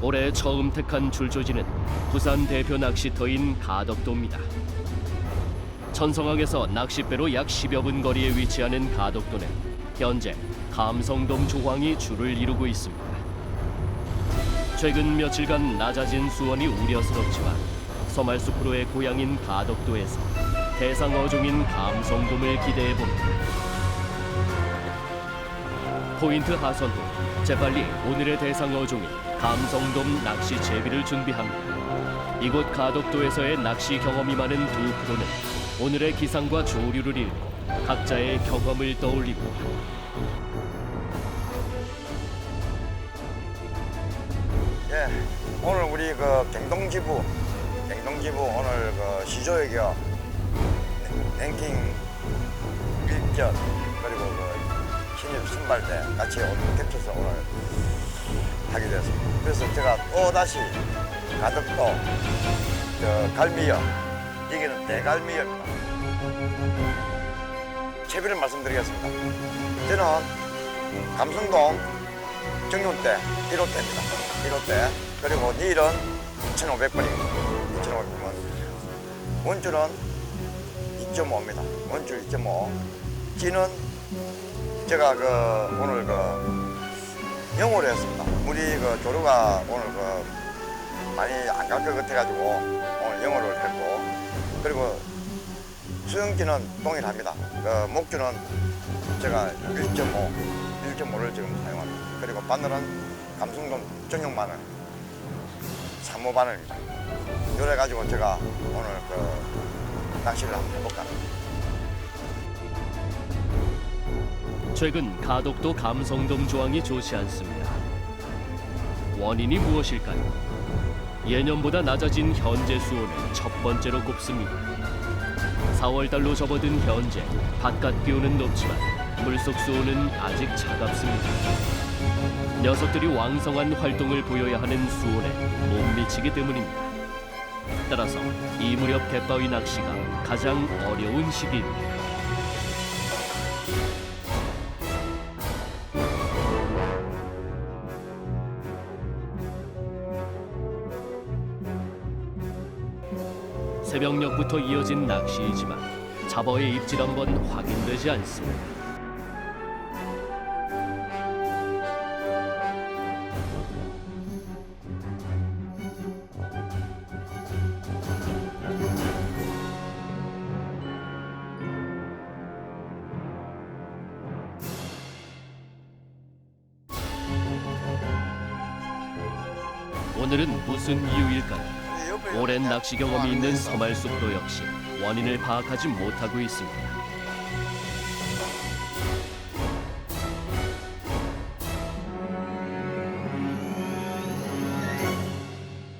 올해 처음 택한 출조지는 부산 대표 낚시터인 가덕도입니다. 천성항에서 낚싯배로 약 10여 분 거리에 위치하는 가덕도는 현재 감성돔 조항이 주를 이루고 있습니다. 최근 며칠간 낮아진 수온이 우려스럽지만 서말숲으로의 고향인 가덕도에서 대상 어종인 감성돔을 기대해 봅니다. 포인트 하선 후 재빨리 오늘의 대상 어종인 감성돔 낚시 제비를 준비합니다. 이곳 가덕도에서의 낚시 경험이 많은 두 프로는 오늘의 기상과 조류를 읽고 각자의 경험을 떠올리고 예, 오늘 우리 그 경동지부, 경동지부 오늘 그 시조회교 랭킹 1전 그리고 그 신입 선발대 같이 오늘 겹쳐서 오늘 하게 되었습니다. 그래서 제가 또 다시 가덕도 저 갈미역 여기는 대갈미역입니다. 채비를 말씀드리겠습니다. 저는 감성동 정용대 1호대입니다. 1호대. 그리고 닐은 2,500번입니다. 2,500번. 원줄은 2.5입니다. 원줄 2.5. 찌는 제가 그 오늘 그 영어로 했습니다. 우리 그 조류가 오늘 그 많이 안 갈 것 같아가지고 오늘 영어를 했고 그리고 수영기는 동일합니다. 그 목줄은 제가 1.5, 1.5를 지금 사용합니다. 그리고 바늘은 감성돔 정용 바늘, 3호 바늘입니다. 이래 가지고 제가 오늘 그 낚시를 한번 해볼까 합니다. 최근 가덕도 감성돔 조항이 좋지 않습니다. 원인이 무엇일까요? 예년보다 낮아진 현재 수온을 첫 번째로 꼽습니다. 4월달로 접어든 현재 바깥 기온은 높지만 물속 수온은 아직 차갑습니다. 녀석들이 왕성한 활동을 보여야 하는 수온에 못 미치기 때문입니다. 따라서 이 무렵 갯바위 낚시가 가장 어려운 시기입니다. 새벽녘부터 이어진 낚시이지만 잡어의 입질 한번 확인되지 않습니다. 오늘은 무슨 이유일까요? 오랜 낚시 경험이 있는 서말숲도 역시 원인을 파악하지 못하고 있습니다.